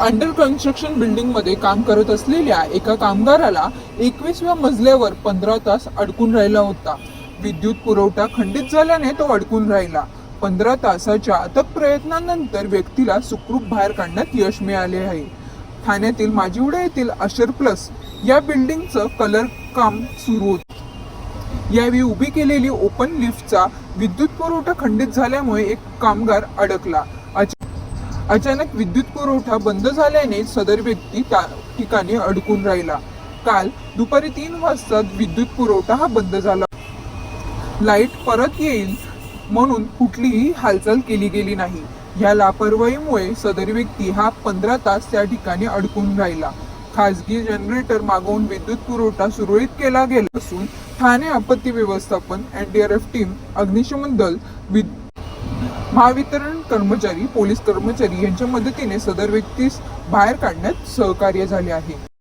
Under construction बिल्डिंगमध्ये काम करत असलेल्या एका कामगाराला एकवीसव्या मजल्यावर पंधरा तास अडकून राहिला होता. विद्युत पुरवठा खंडित झाल्याने तो अडकून राहिला. पंधरा तासाच्या अथक प्रयत्नानंतर व्यक्तीला सुखरूप बाहेर काढण्यात यश मिळाले आहे. ठाण्यातील माजिवडा येथील अशर प्लस या बिल्डिंगचं कलर काम सुरू होतं. यावेळी उभी केलेली ओपन लिफ्टचा विद्युत पुरवठा खंडित झाल्यामुळे एक कामगार अडकला. अचानक विद्युत पुरवठा बंद झाल्याने सदर व्यक्ती त्या ठिकाणी अडकून राहिला. काल दुपारी तीन वाजता विद्युत पुरवठा हा बंद झाला. लाइट परत येईल म्हणून कुठलीही हालचाल केली गेली नाही. या लापरवाहीमुळे सदर व्यक्ती हा पंधरा तास त्या ठिकाणी अडकून राहिला. खासगी जनरेटर मागवून विद्युत पुरवठा सुरळीत केला गेला असून ठाणे आपत्ती व्यवस्थापन एनडीआरएफ टीम अग्निशमन दल विद महावितरण कर्मचारी पोलीस कर्मचारी यांच्या मदतीने सदर व्यक्तीस बाहेर काढण्यात सहकार्य झाले आहे.